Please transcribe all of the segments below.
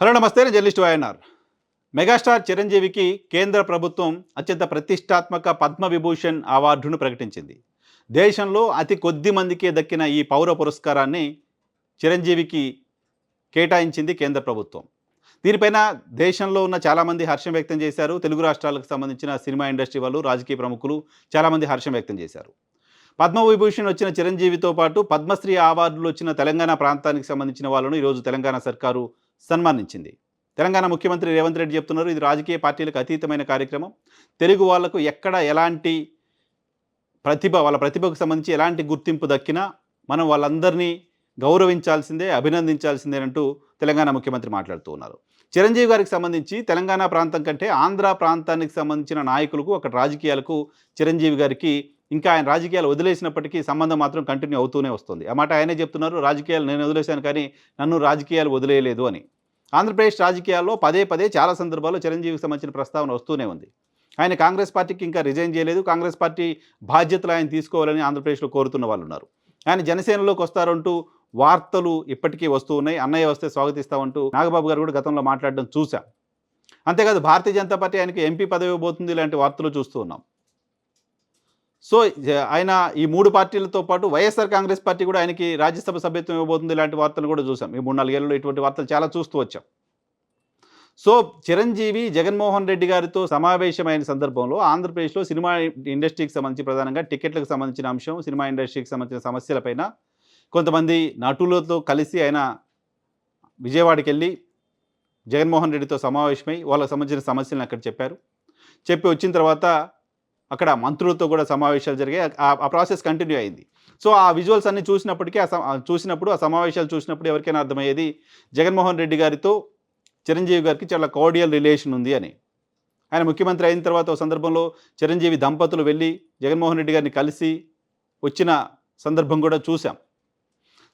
Hello నమస్తే journalist YNR. Megastar చిరంజీవికి కేంద్ర ప్రభుత్వం అత్యంత ప్రతిష్టాత్మక పద్మ విభూషణ్ అవార్డును ప్రకటించింది. దేశంలో అతి కొద్ది మందికే దక్కిన ఈ పౌర పురస్కారాన్ని చిరంజీవికి కేటాయించింది కేంద్ర ప్రభుత్వం. దీనిపైన దేశంలో ఉన్న చాలామంది హర్షం వ్యక్తం చేశారు. తెలుగు రాష్ట్రాలకు సంబంధించిన సినిమా ఇండస్ట్రీ వాళ్ళు రాజకీయ ప్రముఖులు చాలామంది హర్షం వ్యక్తం చేశారు. పద్మవిభూషణ్ వచ్చిన చిరంజీవితో పాటు పద్మశ్రీ అవార్డులు వచ్చిన తెలంగాణ ప్రాంతానికి సంబంధించిన వాళ్ళను ఈరోజు తెలంగాణ సర్కారు సన్మానించింది. తెలంగాణ ముఖ్యమంత్రి రేవంత్ రెడ్డి చెప్తున్నారు ఇది రాజకీయ పార్టీలకు అతీతమైన కార్యక్రమం. తెలుగు వాళ్ళకు ఎక్కడ ఎలాంటి ప్రతిభ వాళ్ళ ప్రతిభకు సంబంధించి ఎలాంటి గుర్తింపు దక్కినా మనం వాళ్ళందరినీ గౌరవించాల్సిందే అభినందించాల్సిందే అంటూ తెలంగాణ ముఖ్యమంత్రి మాట్లాడుతూ ఉన్నారు. చిరంజీవి గారికి సంబంధించి తెలంగాణ ప్రాంతం కంటే ఆంధ్ర ప్రాంతానికి సంబంధించిన నాయకులకు అక్కడ రాజకీయాలకు చిరంజీవి గారికి ఇంకా ఆయన రాజకీయాలు వదిలేసినప్పటికీ సంబంధం మాత్రం కంటిన్యూ అవుతూనే వస్తుంది. ఆ మాట ఆయనే చెప్తున్నారు రాజకీయాలు నేను వదిలేశాను కానీ నన్ను రాజకీయాలు వదిలేయలేదు అని. ఆంధ్రప్రదేశ్ రాజకీయాల్లో పదే పదే చాలా సందర్భాల్లో చిరంజీవికి సంబంధించిన ప్రస్తావన వస్తూనే ఉంది. ఆయన కాంగ్రెస్ పార్టీకి ఇంకా రిజైన్ చేయలేదు కాంగ్రెస్ పార్టీ బాధ్యతలు ఆయన తీసుకోవాలని ఆంధ్రప్రదేశ్లో కోరుతున్న వాళ్ళు ఉన్నారు ఆయన జనసేనలోకి వస్తారంటూ వార్తలు ఇప్పటికీ వస్తూ ఉన్నాయి. అన్నయ్య వస్తే స్వాగతిస్తామంటూ నాగబాబు గారు కూడా గతంలో మాట్లాడడం చూశాం. అంతేకాదు భారతీయ జనతా పార్టీ ఆయనకి ఎంపీ పదవి పోతుంది ఇలాంటి వార్తలు చూస్తూ ఉన్నాం. సో ఆయన ఈ మూడు పార్టీలతో పాటు వైఎస్ఆర్ కాంగ్రెస్ పార్టీ కూడా ఆయనకి రాజ్యసభ సభ్యత్వం ఇవ్వబోతుంది. ఇలాంటి వార్తలు కూడా చూసాం. ఈ మూడు నాలుగేళ్ళలో ఇటువంటి వార్తలు చాలా చూస్తూ వచ్చాం. సో చిరంజీవి జగన్మోహన్ రెడ్డి గారితో సమావేశమైన సందర్భంలో ఆంధ్రప్రదేశ్లో సినిమా ఇండస్ట్రీకి సంబంధించి ప్రధానంగా టికెట్లకు సంబంధించిన అంశం సినిమా ఇండస్ట్రీకి సంబంధించిన సమస్యలపైన కొంతమంది నటులతో కలిసి ఆయన విజయవాడకి వెళ్ళి జగన్మోహన్ రెడ్డితో సమావేశమై వాళ్ళకి సంబంధించిన సమస్యలను అక్కడ చెప్పారు. చెప్పి వచ్చిన తర్వాత అక్కడ మంత్రులతో కూడా సమావేశాలు జరిగాయి. ఆ- ఆ ప్రాసెస్ కంటిన్యూ అయింది. సో ఆ విజువల్స్ అన్ని చూసినప్పటికీ ఆ చూసినప్పుడు ఆ సమావేశాలు చూసినప్పుడు ఎవరికైనా అర్థమయ్యేది జగన్మోహన్ రెడ్డి గారితో చిరంజీవి గారికి చాలా కార్డియల్ రిలేషన్ ఉంది అని. ఆయన ముఖ్యమంత్రి అయిన తర్వాత ఒక సందర్భంలో చిరంజీవి దంపతులు వెళ్ళి జగన్మోహన్ రెడ్డి గారిని కలిసి వచ్చిన సందర్భం కూడా చూసాం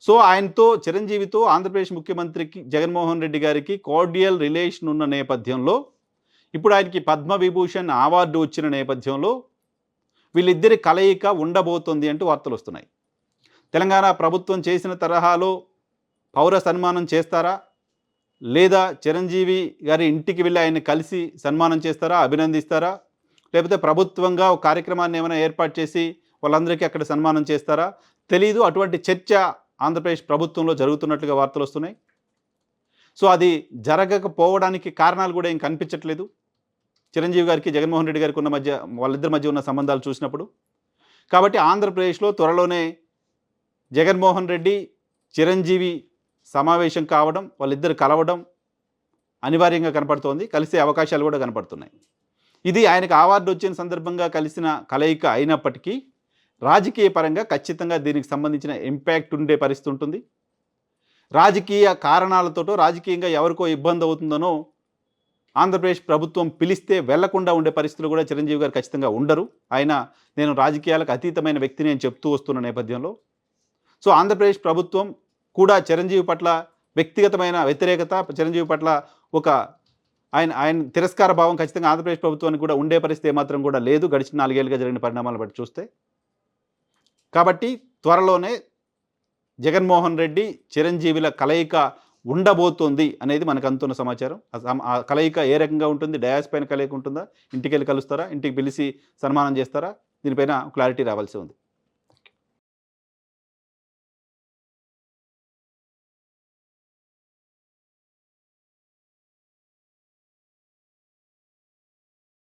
సో ఆయనతో చిరంజీవితో ఆంధ్రప్రదేశ్ ముఖ్యమంత్రికి జగన్మోహన్ రెడ్డి గారికి కార్డియల్ రిలేషన్ ఉన్న నేపథ్యంలో ఇప్పుడు ఆయనకి పద్మ విభూషణ్ అవార్డు వచ్చిన నేపథ్యంలో వీళ్ళిద్దరి కలయిక ఉండబోతోంది అంటూ వార్తలు వస్తున్నాయి. తెలంగాణ ప్రభుత్వం చేసిన తరహాలో పౌర సన్మానం చేస్తారా? లేదా చిరంజీవి గారి ఇంటికి వెళ్ళి ఆయన కలిసి సన్మానం చేస్తారా? అభినందిస్తారా? లేకపోతే ప్రభుత్వంగా ఒక కార్యక్రమాన్ని ఏమైనా ఏర్పాటు చేసి వాళ్ళందరికీ అక్కడ సన్మానం చేస్తారా? తెలీదు. అటువంటి చర్చ ఆంధ్రప్రదేశ్ ప్రభుత్వంలో జరుగుతున్నట్లుగా వార్తలు వస్తున్నాయి. సో అది జరగకపోవడానికి కారణాలు కూడా ఏం కనిపించట్లేదు. చిరంజీవి గారికి జగన్మోహన్ రెడ్డి గారికి ఉన్న మధ్య వాళ్ళిద్దరి మధ్య ఉన్న సంబంధాలు చూసినప్పుడు. కాబట్టి ఆంధ్రప్రదేశ్లో త్వరలోనే జగన్మోహన్ రెడ్డి చిరంజీవి సమావేశం కావడం వాళ్ళిద్దరు కలవడం అనివార్యంగా కనపడుతోంది. కలిసే అవకాశాలు కూడా కనపడుతున్నాయి. ఇది ఆయనకు అవార్డు వచ్చిన సందర్భంగా కలిసిన కలయిక అయినప్పటికీ రాజకీయ పరంగా ఖచ్చితంగా దీనికి సంబంధించిన ఇంపాక్ట్ ఉండే పరిస్థితి ఉంటుంది. రాజకీయ కారణాలతోటో రాజకీయంగా ఎవరికో ఇబ్బంది అవుతుందనో ఆంధ్రప్రదేశ్ ప్రభుత్వం పిలిస్తే వెళ్ళకుండా ఉండే పరిస్థితులు కూడా చిరంజీవి గారు ఖచ్చితంగా ఉండరు. ఆయన నేను రాజకీయాలకు అతీతమైన వ్యక్తిని అని చెప్తూ వస్తున్న నేపథ్యంలో. సో ఆంధ్రప్రదేశ్ ప్రభుత్వం కూడా చిరంజీవి పట్ల వ్యక్తిగతమైన వ్యతిరేకత చిరంజీవి పట్ల ఒక ఆయన ఆయన తిరస్కార భావం ఖచ్చితంగా ఆంధ్రప్రదేశ్ ప్రభుత్వానికి కూడా ఉండే పరిస్థితి ఏమాత్రం కూడా లేదు. గడిచిన నాలుగేళ్ళుగా జరిగిన పరిణామాలను బట్టి చూస్తే. కాబట్టి త్వరలోనే జగన్మోహన్ రెడ్డి చిరంజీవిల కలయిక ఉండబోతోంది అనేది మనకు అందుతున్న సమాచారం. ఆ ఆ కలయిక ఏ రకంగా ఉంటుంది? డయాస్ పైన కలయిక ఉంటుందా? ఇంటికి వెళ్ళి కలుస్తారా? ఇంటికి పిలిచి సన్మానం చేస్తారా? దీనిపైన క్లారిటీ రావాల్సి ఉంది.